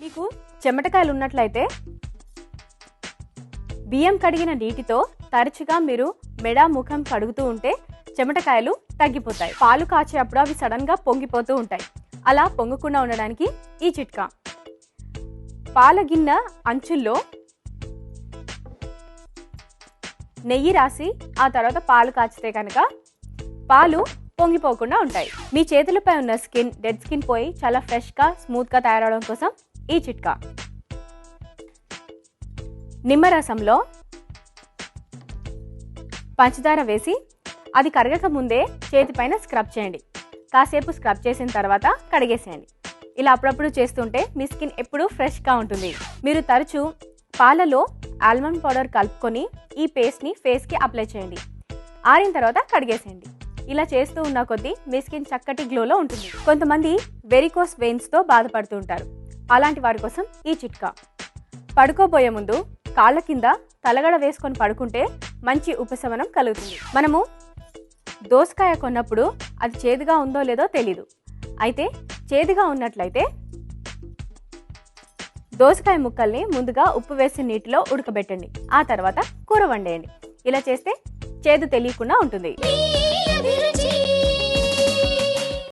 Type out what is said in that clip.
మీకు చెమటకాయలు ఉన్నట్లయితే బియ్యం కడిగిన నీటితో తరచుగా మీరు మెడ ముఖం కడుగుతూ ఉంటే చెమటకాయలు తగ్గిపోతాయి. పాలు కాచేటప్పుడు అవి సడన్గా పొంగిపోతూ ఉంటాయి. అలా పొంగకుండా ఉండడానికి ఈ చిట్కా. పాల గిన్నె అంచుల్లో నెయ్యి రాసి ఆ తర్వాత పాలు కాచితే కనుక పాలు పొంగిపోకుండా ఉంటాయి. మీ చేతులపై ఉన్న స్కిన్ డెడ్ స్కిన్ పోయి చాలా ఫ్రెష్గా స్మూత్గా తయారవడం కోసం ఈ చిట్కా. నిమ్మరసంలో పంచదార వేసి అది కరగక ముందే చేతిపైన స్క్రబ్ చేయండి. కాసేపు స్క్రబ్ చేసిన తర్వాత కడిగేసేయండి. ఇలా అప్పుడప్పుడు చేస్తుంటే మీ స్కిన్ ఎప్పుడూ ఫ్రెష్గా ఉంటుంది. మీరు తరచూ పాలలో ఆల్మండ్ పౌడర్ కలుపుకొని ఈ పేస్ట్ని ఫేస్కి అప్లై చేయండి. ఆరిన తర్వాత కడిగేసేయండి. ఇలా చేస్తూ ఉన్న కొద్దీ మీ స్కిన్ చక్కటి గ్లోలో ఉంటుంది. కొంతమంది వెరికోస్ వెయిన్స్తో బాధపడుతూ ఉంటారు. అలాంటి వారి కోసం ఈ చిట్కా. పడుకోబోయే ముందు కాళ్ళ కింద తలగడ వేసుకొని పడుకుంటే మంచి ఉపశమనం కలుగుతుంది. మనము దోసకాయ కొన్నప్పుడు అది చేదుగా ఉందో లేదో తెలీదు. అయితే చేదుగా ఉన్నట్లయితే దోసకాయ ముక్కల్ని ముందుగా ఉప్పు వేసి నీటిలో ఉడకబెట్టండి. ఆ తర్వాత కూర వండేయండి. ఇలా చేస్తే చేదు తెలియకుండా ఉంటుంది.